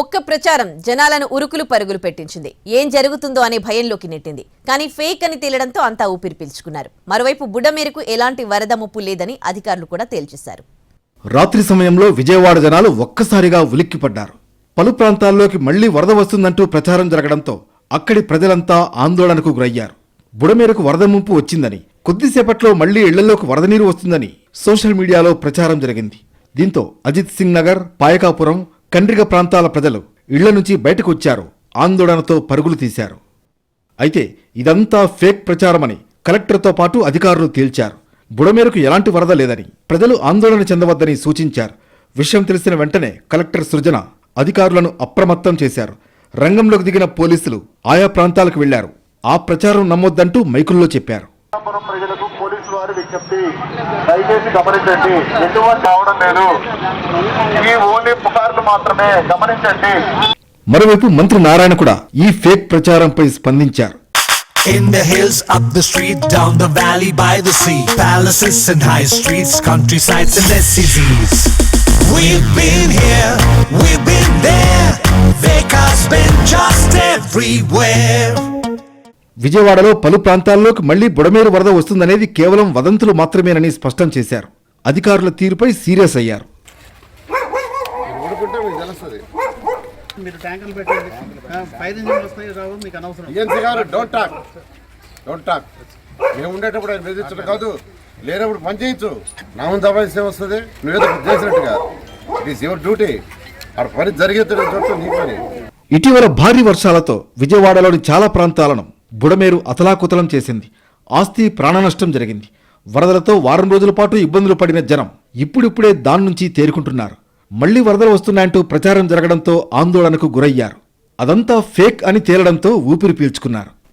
ఒక్క ప్రచారం జనాలను ఉరుకులు పరుగులు పెట్టించింది. ఏం జరుగుతుందో అనే భయంలోకి నెట్టింది. కానీ ఫేక్ అని తేలడంతో అంతా ఊపిరి పీల్చుకున్నారు. మరోవైపు బుడమేరకు ఎలాంటి వరద ముప్పు లేదని అధికారులు కూడా తేల్చేశారు. రాత్రి సమయంలో విజయవాడ జనాలు ఒక్కసారిగా ఉలిక్కిపడ్డారు. పలు ప్రాంతాల్లోకి మళ్ళీ వరద వస్తుందంటూ ప్రచారం జరగడంతో అక్కడి ప్రజలంతా ఆందోళనకు గురయ్యారు. బుడమేరకు వరద ముంపు వచ్చిందని కొద్దిసేపట్లో మళ్ళీ ఇళ్ళలోకి వరద నీరు వస్తుందని సోషల్ మీడియాలో ప్రచారం జరిగింది. దీంతో అజిత్ సింగ్ నగర్ పాయకాపురం కండ్రిగ ప్రాంతాల ప్రజలు ఇళ్ళ నుంచి బయటకు వచ్చారు ఆందోళనతో పరుగులు తీశారు. అయితే ఇదంతా ఫేక్ ప్రచారమని కలెక్టర్తో పాటు అధికారులు తేల్చారు. బుడమేరకు ఎలాంటి వరద లేదని ప్రజలు ఆందోళన చెందవద్దని సూచించారు. విషయం తెలిసిన వెంటనే కలెక్టర్ సృజన అధికారులను అప్రమత్తం చేశారు. రంగంలోకి దిగిన పోలీసులు ఆయా ప్రాంతాలకు వెళ్ళారు. ఆ ప్రచారం నమ్మొద్దంటూ మైకుల్లో చెప్పారు. విజ్ఞప్తి దయచేసి గమనించండి ఎటువంటి అవడం లేదు ఈ ఓన్లీ పుకార్లు మాత్రమే గమనించండి మరోవైపు మంత్రి నారాయణ కూడా ఈ ఫేక్ ప్రచారంపై స్పందించారు In the hills, up the street, down the valley, by the sea, palaces and high streets, countrysides and SCZs. We've been here, we've been there, fake has been just everywhere. విజయవాడలో పలు ప్రాంతాల్లోకి మళ్ళీ బుడమేరు వరద వస్తుందనేది కేవలం వదంతులు మాత్రమేనని స్పష్టం చేశారు. అధికారుల తీరుపై సీరియస్ అయ్యారు. ఊరుకుంటే మీకు తెలుస్తుంది. మీరు ట్యాంకులు పెట్టండి. ఆ, ఫైర్ ఇంజిన్ వస్తాయి రావు మీకు అనవసరం. ఏఎన్సీ గారు డోంట్ టాక్. Don't talk. మేము ఉండేటప్పుడు ఆయన బెదిరించడం కాదు. లేనప్పుడు పని దబాయిస్తే వస్తుంది? నువ్వేదో చేసినట్టుగా. ఇట్ ఈస్ యువర్ డ్యూటీ పని జరిగేది నీ పని. ఇటీవల భారీ వర్షాలతో విజయవాడలోని చాలా ప్రాంతాలను బుడమేరు అతలాకుతలం చేసింది. ఆస్తి ప్రాణనష్టం జరిగింది. వరదలతో వారం రోజుల పాటు ఇబ్బందులు పడిన జనం ఇప్పుడిప్పుడే దాని నుంచి తేరుకుంటున్నారు. మళ్ళీ వరదలు వస్తున్నాయంటూ ప్రచారం జరగడంతో ఆందోళనకు గురయ్యారు. అదంతా ఫేక్ అని తేలడంతో ఊపిరి పీల్చుకున్నారు.